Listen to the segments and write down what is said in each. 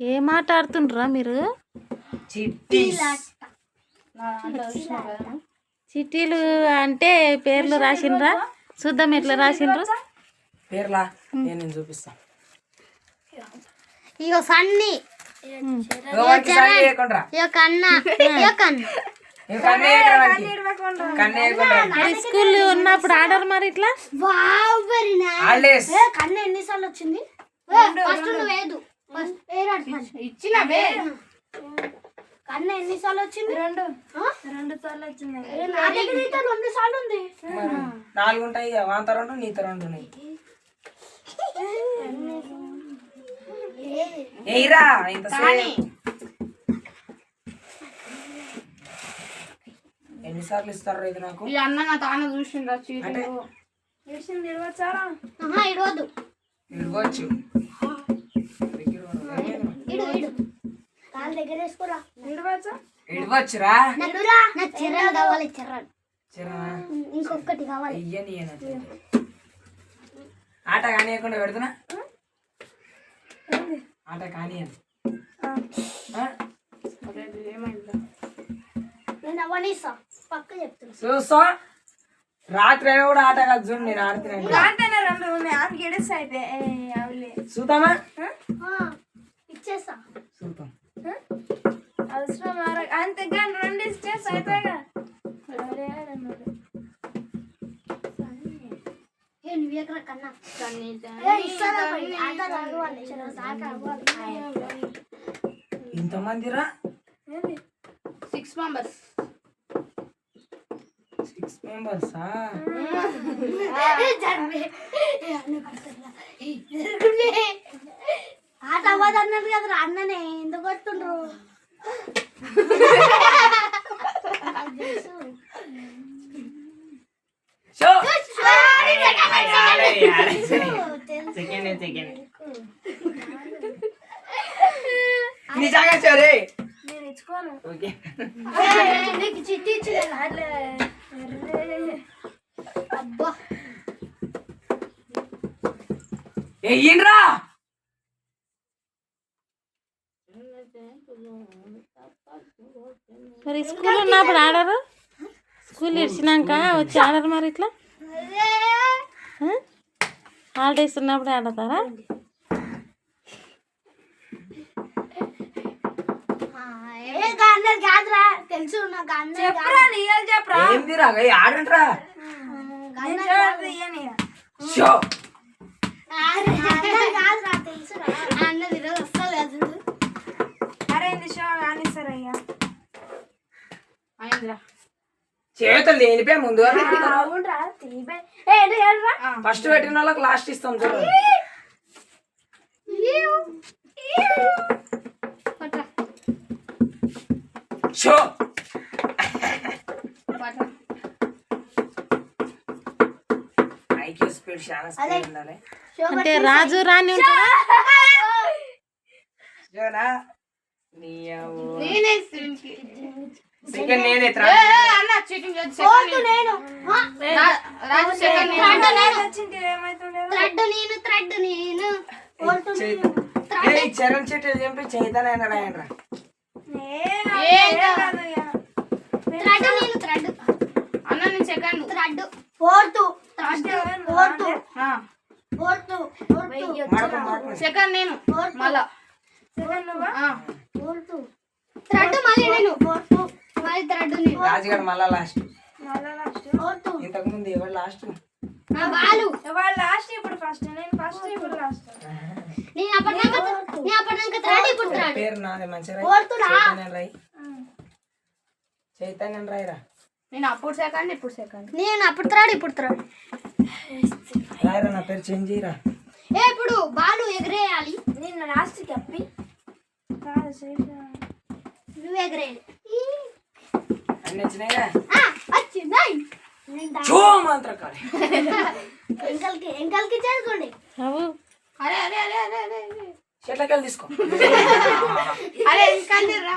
ఏం ఆట ఆడుతుండ్రా మీరు చిట్టీలు అంటే పేర్లు రాసిండ్రా? చూద్దాం ఎట్లా రాసిండ్రు? పేర్లా? నేను చూపిస్తా. ఇగో సన్ని. స్కూల్ ఉన్నప్పుడు ఆడరు మరి ఇట్లా? ఎన్నిసార్లు వచ్చింది? ఫస్ట్ నువ్వేదు ఇచ్చిన బే కన్న ఎన్నిసార్లు వచ్చింది? రెండు. రెండు సార్లు వచ్చింది. నా దగ్గర అయితే రెండు సార్లు ఉంది. నాలుగు ఉంటాయి వాంత రెండు నీత రెండు ఎయిరా ఇంత ఎన్నిసార్లు ఇస్తారు ఇది నాకు? ఈ అన్న నా తాను చూసిండ్రా అంటే ఆహా ఇడవద్దు దగ్గర వేసుకోరా? ఇవ్వచ్చురా నన్నురా? నాకు చెర్రలు కావాలి చెర్రలు. చిరా ఇంకొకటి కావాలి. ఇయ్యని. ఆట కానియకుండా పెడుతున్నా? ఆట కానియను. చూస్తా. రాత్రి అయినా కూడా ఆట కాదు చూడు నేను ఆడుతున్నాను చూద్దామా? ఇచ్చేస్తా. చూద్దాం. అవసరం అంతేగాని రెండు నువ్వు ఎక్కడ కన్నా. ఇంతమందిరా? సిక్స్ మెంబర్స్ సిక్స్ మెంబర్సా ఏ, జరగలే. ఏ, అన్న కొడతాడురా. ఏ, జరగలే. ఆట అవ్వదు అన్నారు కదరా అన్ననే ఎందుకు కొడుతుండ్రు. సెకండ్ సెకండ్ నిజంగా సరే నేను ఇచ్చుకోను ఓకే. ఏ, నీకు చిట్టి ఇచ్చిన అబ్బా ఎయ్యిండ్రా మరి స్కూల్ ఉన్నప్పుడు ఆడరు? స్కూల్ ఇచ్చినాక వచ్చి ఆడరు మరి ఇట్లా? హాలిడేస్ ఉన్నప్పుడు ఆడతారా? తెలుసు చెప్పరా? చెప్పరా ఆడండ్రా నేను చూడదు ఇయ్యని షో అన్నయ్య కాదురా తెలుసురా ఆ అన్న తిరగదు వస్తుంది అసలు అరే ఇది షో కానిస్తారయ్యా అయిందిరా చేతులు లేనిపోయి ముందుగా ఫస్ట్ పెట్టిన వాళ్ళకి లాస్ట్ ఇస్తాం చూడండి షో. ఐక్యూ స్పీడ్ చాలా స్పీడ్ ఉండాలి. అంటే రాజు రాణి ఉంటారా షోనా నీ నేనే సెకండ్ నేనే అన్న చీటింగ్ second నేను. రాజు సెకండ్ థ్రెడ్ నేను. థ్రెడ్ నేను. థ్రెడ్ చరణ్ చెట్టు చంపి చైతన్య అన్నాడు ఆయన నేను? ఏం కాదు ఇయ్య. థ్రెడ్ నేను థ్రెడ్ అన్న నేను సెకండ్ థ్రెడ్ ఫోర్త్ ఎవరు? ఫోర్త్ ఆ, ఫోర్త్ ఫోర్త్ సెకండ్ నేను. మళ్ళా. సెకండ్ నువ్వా? ఆ, ఫోర్త్ థ్రెడ్ మళ్ళీ నేను. ఫోర్త్ థ్రెడ్ రాజుగారు మళ్ళా లాస్ట్. ఇంతకు ముందు ఎవరు లాస్ట్? నా బాలు. వాళ్ళు లాస్ట్? ఇప్పుడు ఫస్ట్. నేను ఫస్ట్ ఇప్పుడు లాస్ట్. నేను అప్పటిదాకా నేను అప్పటిదాకా థ్రెడ్ ఇప్పుడు థ్రెడ్ పేరు నాది రా చైతన్య రాయ్. చైతన్య రాయరా. నేను అప్పుడు సెకండ్ ఇప్పుడు సెకండ్ నేను అప్పుడు థ్రెడ్ ఇప్పుడు థ్రెడ్. రాయరా నా పేరు చేంజ్ చేయరా? ఏ ఇప్పుడు బాలు ఎగరేయాలి. నేను లాస్ట్ కప్పి నువ్వు ఎగరేయాలి. అన్ని వచ్చినాయిగా దా- చో మంత్రకాళి ఎంకల్కి ఎంకల్కి చేసుకోండి అవు. అరే అరే అరే అరే అరే. చెట్లకెళ్ళి తీసుకో. అరే ఇంకా రా.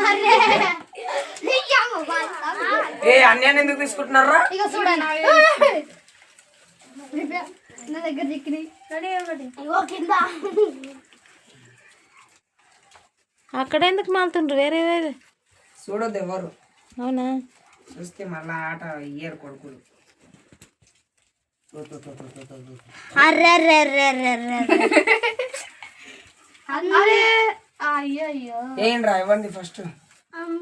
అరే. అన్యాన్ని ఎందుకు తీసుకుంటున్నారా? ఇక చూడండి. నా దగ్గర చిక్కినాయి. కింద. అక్కడ ఎందుకు మాలుతుండ్రు? వేరే వేరే. చూడొద్దు ఎవరు. అవునా? చూస్తే మళ్ళా ఆట ఇయ్యరు కొడుకులు. తో, తో, తో, తో, తో, తో, తో. అర్రే అర్రే అర్రే అర్రే అర్రే. అరే అయ్యో అయ్యో ఏం రా ఇవ్వండి ఫస్ట్.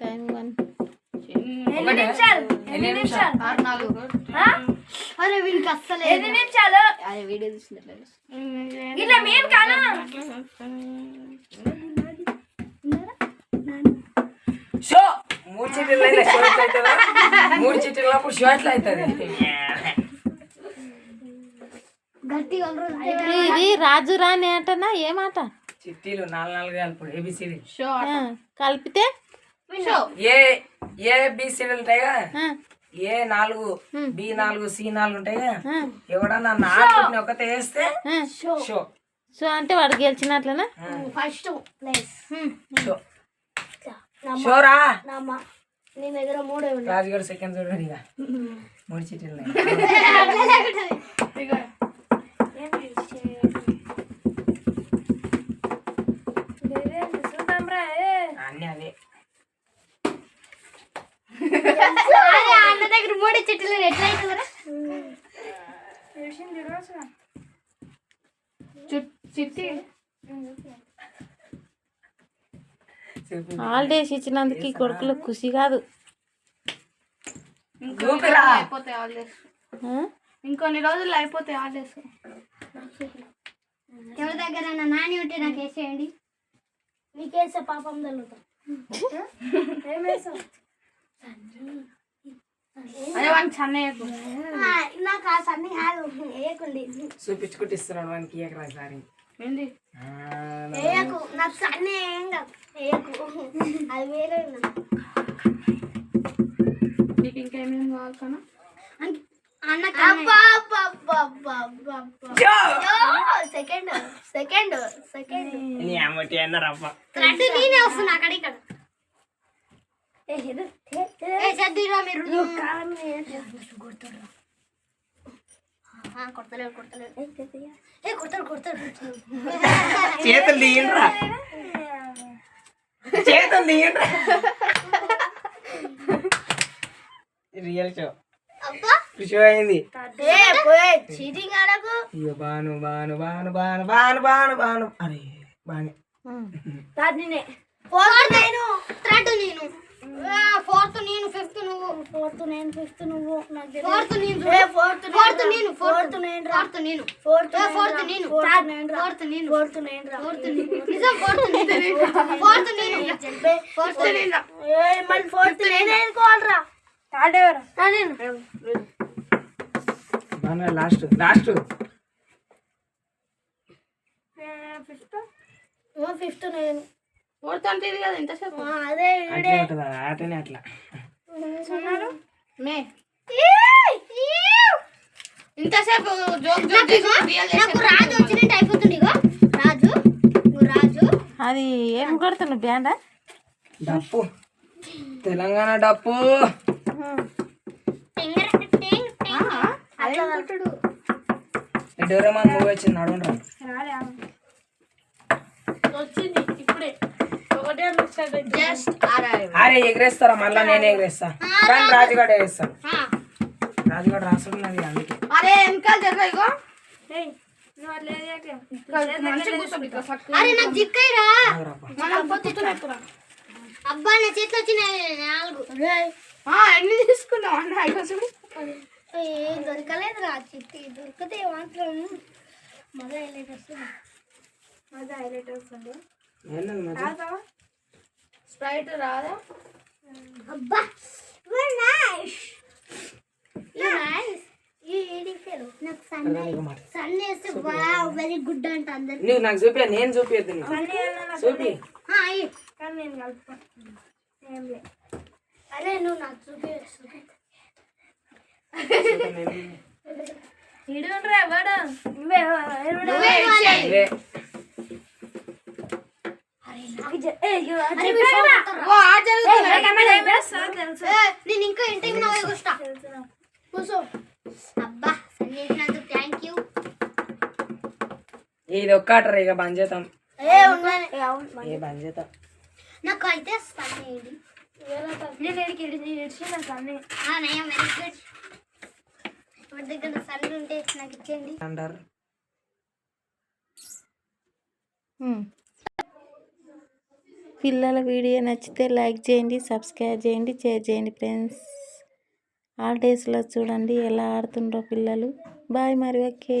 టైం వన్ ఎన్ని నిమిషాలు? ఎన్ని నిమిషాలు? ఆరు నాలుగు. అరే అస్సలే ఎన్ని నిమిషాలు? అదే వీడియో ఇట్లా కానా. షో! మూడు చీటీలు అయితే షో ఎట్లా అవుతుందా? మూడు చీటీలు అప్పుడు షో ఎట్లా అవుతుంది. ఇది రాజు రాని ఆటనా ఏమాట? చిట్టీలు నాలుగు నాలుగు కలుపుడు ఏబిసిడి కలిపితే ఏ ఏ బిసిడి ఉంటాయి కదా ఆ, ఏ నాలుగు బి నాలుగు సి నాలుగు ఉంటాయి కదా ఆ, ఎవడన్నా నాలుగు ఒకటే వేస్తే. షో సో అంటే వాడు గెలిచినట్లనా? ఫస్ట్ ప్లేస్ షో షోరా నీ దగ్గర మూడే ఉన్నాయి. రాజుగారు సెకండ్ చూడండి ఇక. మూడు చీటీలు ఉన్నాయి. చూద్దాం రా అన్నీ అదే అరే అన్న దగ్గర మూడే చెట్లు చిట్టి. హాలిడేస్ ఇచ్చినందుకు ఈ కొడుకులు ఖుషి కాదు. అయిపోతాయి హాలిడేస్? ఇంకొన్ని రోజులు అయిపోతాయి హాలిడేస్ ఎవరి దగ్గర నాని ఉంటే నాకు వేసేయండి. మీకేసే పాపం తల్లుతా ఏం వేసావు? అదే నాకు ఆ సన్ని కాదు వేయకండి చూపించుకుంటూ ఇస్తున్నాడు వానికి ఇయ్యకరా సారి. ఏంది? ఆ, వేయకు నాకు సన్ని ఏం కాదు. వేయకు అది వేరే ఉన్నది. నీకు ఇంకా ఏమేమి కావాలి కన్నా? అన్న! Second second second. నీ అమ్మటి అన్నారప్ప థర్డ్ నేనే వస్తున్నా అక్కడ ఇక్కడ కొడతలేడు కొడతలేడు ఏ కొడతాడు కొడతాడు చేతులు తీయండిరా చేతులు తీయండిరా రియల్ షో షో అయింది ఇక బాను బాను బాను బాను బాను బాను బాను అరే బాను నేనే నేను ఫోర్త్ నేను ఫిఫ్త్ నువ్వు. ఫోర్త్ నేను ఫిఫ్త్ నువ్వు. ఫోర్త్ నేను ఫోర్త్ ఫోర్త్ నేను ఫోర్త్ నేను ఫోర్త్ నేను ఫోర్త్ ఫోర్త్ నేను. ఫోర్త్ నేను ఫోర్త్ నేను. ఫోర్త్ నేను ఫోర్త్ నేను. నిజం ఫోర్త్ నేను. ఫోర్త్ నేను ఫోర్త్ నేను. మళ్ళీ ఫోర్త్ నేనే ఎదుకోవాలరా థర్డ్ ఎవరు? నేను. లాస్ట్ లాస్ట్ ఫిఫ్త్ ఫిఫ్త్ నేను. ఇది కదా ఇంతసేపు. అదే అట్లే ఉంటుంది మే. ఇంతసేపు జోక్ జోక్ చేసి రియల్ నాకు రాజు వచ్చినట్టు అయిపోతుంది ఇగో. రాజు నువ్వు రాజు. అది ఏం కొడుతున్నావు బ్యాండా డప్పు. తెలంగాణ డప్పు. డోరేమాన్ మూవీ వచ్చింది నడవండి రాలే వచ్చింది ఇప్పుడే ఒకటే జస్ట్ ఆర్ఐ అరే ఎగరేస్తారా? మళ్ళా నేను ఎగరేస్తా. కానీ రాజుగాడు ఎగరేస్తాను రాజుగాడు రాసుకున్నది అందుకే. అరే వెనకాల జరగ ఇగో. అరే నాకు. అబ్బా నా చేతిలో వచ్చినాయి. నాలుగు. ఆ, ఎన్ని తీసుకున్నావు? అన్న ఇగో చూడు ఏ దొరకలేదురా చిట్టి. దొరికితే మాత్రం మజా హైలైట్ వస్తుంది. మజా హైలైట్ వస్తుంది. స్ప్రైట్ రాదా? అబ్బా వెరీ నైస్ నైస్ నాకు సన్ వేస్తే వావ్ వెరీ గుడ్ అంట అందరు నువ్వు నాకు చూపి నేను చూపియద్దు చూపి. కానీ నేను అరే నువ్వు నాకు చూపి. చూపి ఇడుండ్రా వాడు. నువ్వే నేను ఇంకా ఇంటికి నా కూర్చో కూర్చో. అబ్బా సన్ చేసినందుకు థ్యాంక్ యూ ఇది ఒక్కటరా ఇక బంద్ చేద్దాం. ఏ ఉన్నాను ఏ బంద్ చేద్దాం. నాకు అయితే వేయండి నేను ఇడికి ఇడిచి ఇడిచి నాకు అన్ని ఆ నయం వెరీ గుడ్ ఎవరి దగ్గర సన్ ఉంటే నాకు ఇచ్చేయండి. అంటారు. పిల్లల వీడియో నచ్చితే లైక్ చేయండి సబ్స్క్రైబ్ చేయండి షేర్ చేయండి ఫ్రెండ్స్. హాలిడేస్లో చూడండి ఎలా ఆడుతుండ్రో పిల్లలు. బాయ్ మరి ఓకే.